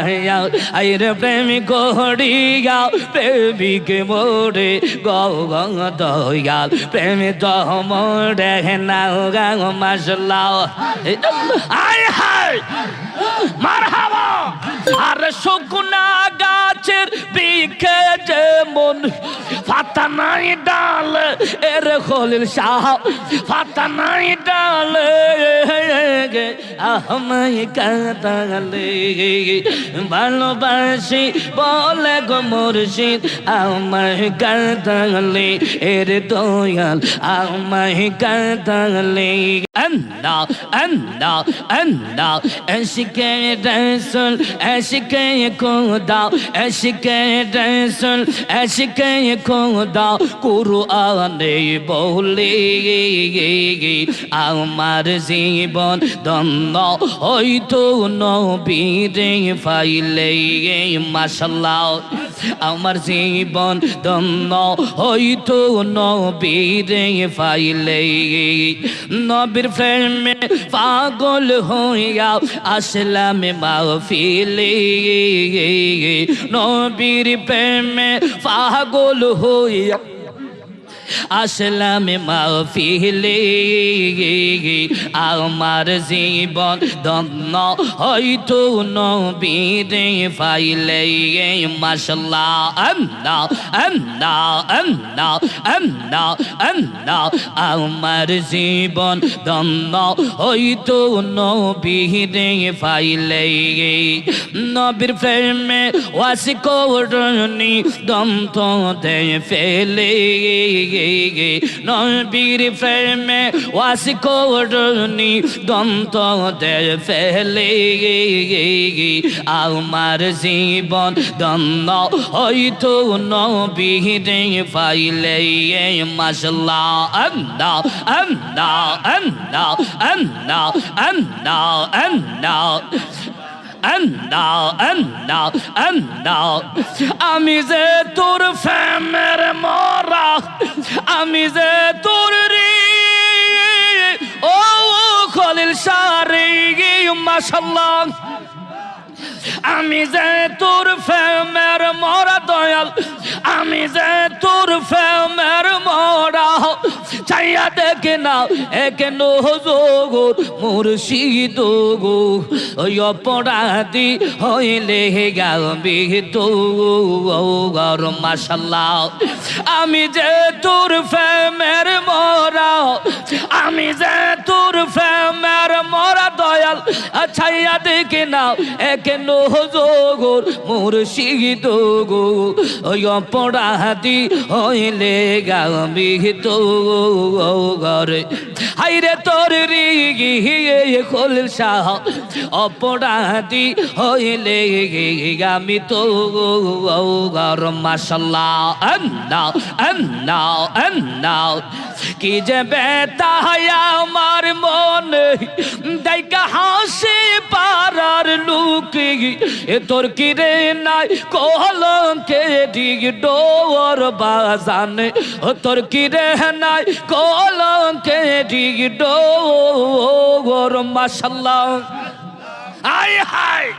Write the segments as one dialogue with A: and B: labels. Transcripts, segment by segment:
A: যাইয়া আইরে প্রেমিক করিয়া প্রেমিক মোরে গৌ গং দয়াল, প্রেমী তো মোরে নাও গাও মাসলাও। আয় হায়! মারহাবা! আর শুকনা গাছের বিখে যেমন পাতা নাই ডাল, এর খলিল শাহ পাতা নাই ডাল আমায় কাতালে ভালোবাসি বলে গো মুর্শিদ আমায় কাতালে এর দয়াল আমায় কাতালে আন্না আন্না আন্না এসকে রসুল এসকে খোদা এসকে রসুল এসকে খোদা কুরআনে বলে আমার জীবন দন্দ হয়তো নবীরে ফাইলে মাশাল্লাহ। আমার জীবন দন্দ হয়তো নবীর ফাইলে। নবীর প্রেমে পাগল হইয়া আসলাম মাহফিলে। নবীর প্রেমে পাগল হইয়া আসলাম মাহফিলে আমার জীবন দন্ন হয়তো নবীরে ফাইলে মাসাল্লা আন্না আন্না আন্না আন্না আন্না, আমার জীবন দন্ন হয়তো নবীরে ফাইলে, নবীর প্রেমে ওয়াসি করনি, দন্ত দে ফেলে নবীর প্রেমে ওয়াসি করনি, দন্ত ফেলে আমার জীবন দন্ন হয়তো নবীরে ফাইলে মাসলা। আন্না আন্না আন্না আন্না আন্না আন্না। আন্না আন্দাও আন্দাও আমি যে তোর ফ্যামের মরা, আমি যে তোর রে। ও খলিল সারে মাশাল্লাহ। আমি যে তোর ফেমের মরা দয়াল, আমি যে তোর ফেমের মরা চাইয়া দেখে না, একে নজগর মুর্শিদ গো। ওই অপরাধী হইলে গাবি তো গর মাসাল্লাহ আমি যে তোর ফেমের মরা আমি যে তোর ফেমের মরা দয়াল, ছাইয়া দেখে না একে নজগর মুর্শিদ গো ওই অপরাধী হইলে গাবি তো ঘরে হাইরে তোর রিগিয়ে খোল শাহ। অপরাধী হইলে আমি তো ঘর মাসাল্লাহ আন্না আন্না আন্না। কি যে বেতা আমার মনে দেখা হাসে পাড়ার লুকি, এ তোর কিরে নাই? কলকে দিক ডোর বাজানে, ও তোর কিরে নাই? কলকে দিক ডোর মাসাল্লাহ আয় হায়!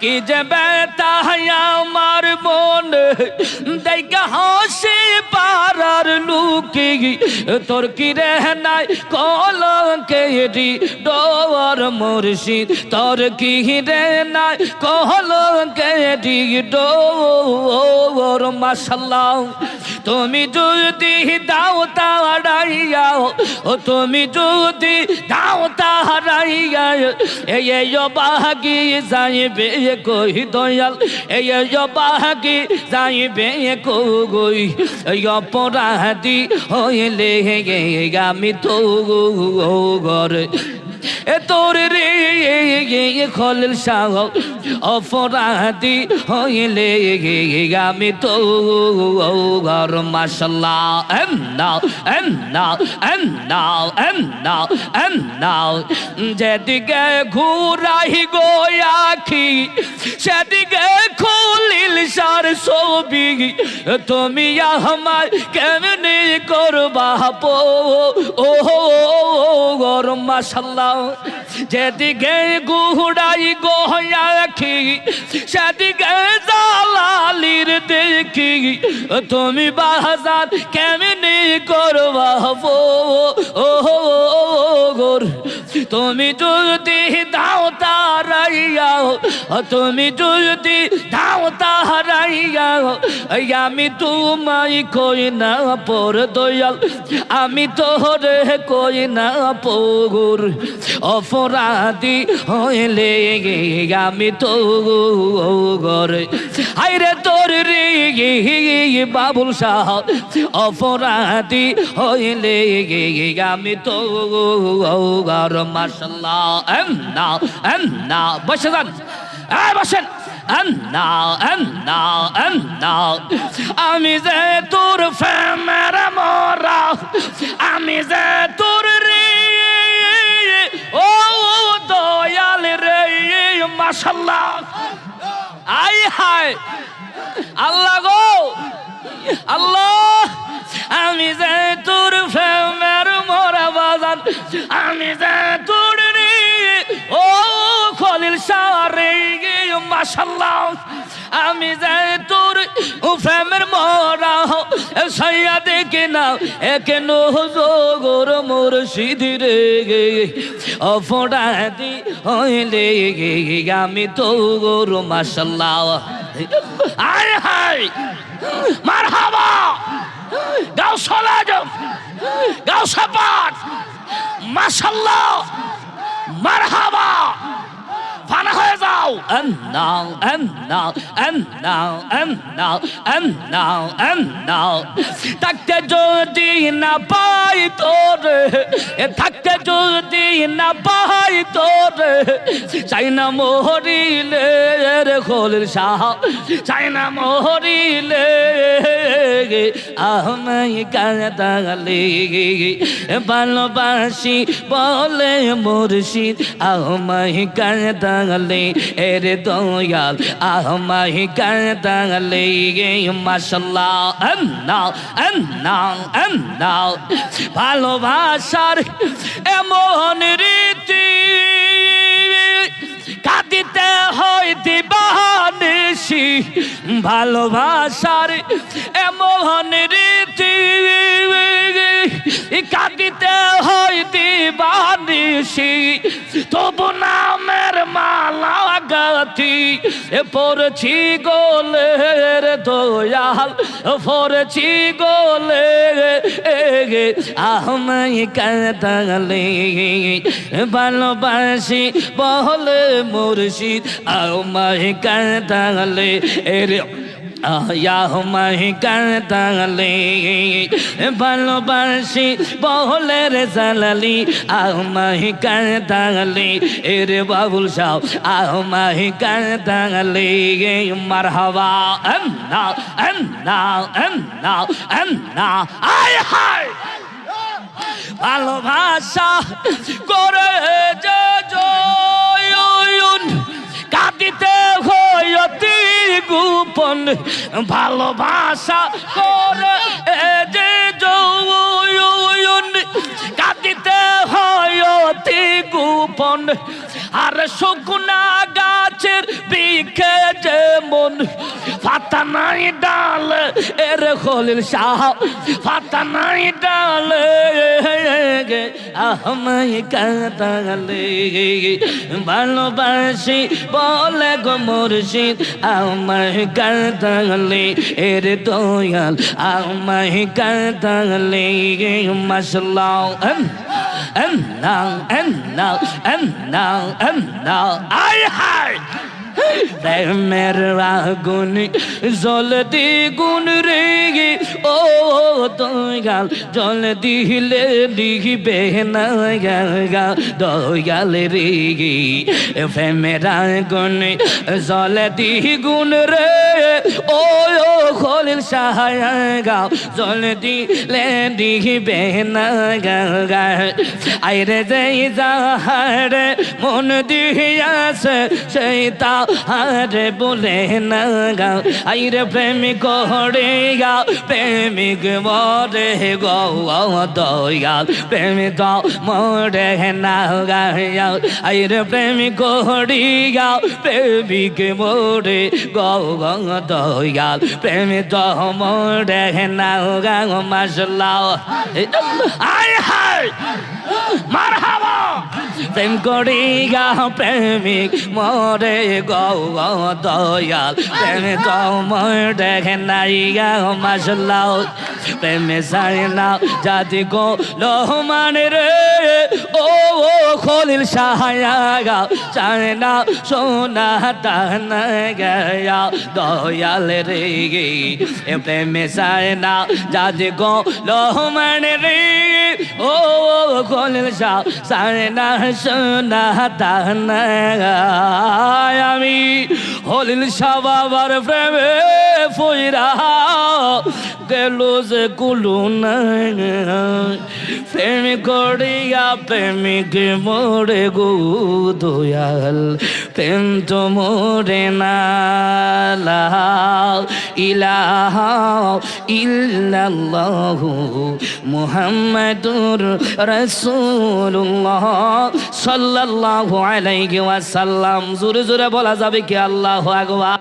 A: কি যে বেতা আমার মনে। দেখা হাসি পারার লুকি। তোর কি রে নাই কলঙ্কে ডি ডোর মুর্শিদ? তোর কি রে নাই কলঙ্কে ডি ডোর মাশাল্লাহ। তুমি যদি দাও তাড়াইয়া ও তুমি যদি দাও তাড়াইয়া এই বাহাগি যাইবে। কই দয়াল এই বাহাগি যাইবে কই এই অপরাধী হইলে আমি তো ঘরে এ তোর রে খলিল শাহ, অপরাধী হইলে আমি তো ঘর মাসাল্লা এম নাও এম নাও এম নাও এম নাও এম নাও। যেদিকে ঘুরাই গো আখি, সেদিকে খুলিল সার ছবি। তুমি আমার কেমনি করবা পো ও গর মাসাল্লাহ যেদিকে গুড়াই গোয়াখি সেদিকে জালালির দেখি তুমি বাজার কেমনি করবা পো ও গোর তুমি যদি দাও তারাইয়া তুমি যদি দাও তারাইয়া আমি তোমায় কই না পর দয়াল আমি তোরে কই না পগুর অপরাধী হইলে আমি তো গরে আইরে তোর রে বাবুল শাহ, অপরাধী হইলে আমি তো গর মাসাল্লাহ না না বসে যান। বসেন। আমি যে তোর ফেমের মরা, আমি যে তোর রে ও দয়াল রে মাশাল্লাহ আই হায়। আল্লাহ গো। আল্লাহ, আমি যে তোর ফেমের মোরা বাজান আমি যে তোর খলিল সারে মাসাল্লাহ আমি যে তোর ফেমের মরা, সাইয়া দেখে না একে নহজোগর মোর সিধিরে গে। অপরাধী হইলে আমি তো গোর মাসাল্লাহ আয় গাও সলাজ, গাও সাপাট ফানা যাও and now and now and now and now and now and now থাকতে যদি না পাই তোরে, এ থাকতে যদি না পাই তোরে, চাই না মোহরিলে রে খোলের শাহ চাই না মোহরিলে আহমাই কাঁদালে ভালোবাসি বলে মুর্শিদ আহমাই কাঁদালে এর দয়াল আহমাই কাঁদালে মাসাল্লাহ নাও নাও নাও। ভালোবাসার এমন রীতি কাঁদিতে হয় দিবানিসি ভালোবাসার এমন রীতি কাঁদিতে হয় দিবানিসি তবু নামের মালা গাথি, এ পড়ছি গোলের দয়াল, পড়ছি গোলে গে আহমাই কাঁদালে, ভালোবাসি বলে মুর্শিদ আহমাই কাঁদালে, এর আয়াহমাই কাঁদালে ভালোবাসি বহলের জালালি আহমাই কাঁদালে এর বাবুল সাহ আহমাই কাঁদালে মার হাওয়া এম নাও এম নাও এম নাও এম নাও আয় হায়! ভালোবাসা করে যে গোপন ভালোবাসা করে। যে জয়ন কাঁদিতে হয় অতি গোপন। আর শুকনা যেমন পাতা নাই ডাল, এর খলিল শাহ পাতা নাই ডাল আহমাই কাতালে ভালোবাসি বলে গো মুর্শিদ, আমায় কাতালে এর দয়াল আমায় কাতালে মাসলাও and now and now and now and now I hide প্রেমের আগুন জলদি দ্বিগুণ রে ও গাল জল দিলে দিবে গাল গাল দয়াল রে ফেমেরা আগুন জল দি গুণ রে ও খলিল সাহায্য জল দিলে দিবে না গা আইরে যাই যাহারে মন দিয়াছে, সেই তাহারে বলে না গা আইরে প্রেমিক হরে গা প্রেমিক মরে গো দয়াল। প্রেমিক মরে না গা আইরে প্রেমিক হরি গা প্রেমিক মরে গো দয়াল প্রেমী দহম দেখে না গা মাসলা আয় হায়! মারহাবা! প্রেম করি গা, প্রেমিক মরে গৌ দয়াল। প্রেমে কমর দেখে নাই গা মাসলাও প্রেমে সাই না জাতি গো, লোহমানে রে। ও ও খলিল সাহায়া গা চায় না সোনা টানা গয়া। দয়াল রে গে প্রেমে সাই না জাতি গো, লোহমানে রে। ও খলিল শাহ সায় না সোনা আমি হলিল শাহ বাবার প্রেমে ফইরা গেল যে কুলু না প্রেম করিয়া প্রেমিক মোরে গো দয়াল, প্রেম তো মোরে না ইলাহা ইল্লাল্লাহু মুহাম্মাদুর রাসূলুল্লাহ সাল্লাল্লাহু আলাইহি ওয়াসাল্লাম। জোরে জোরে বলা যাবে কি আল্লাহু আকবার।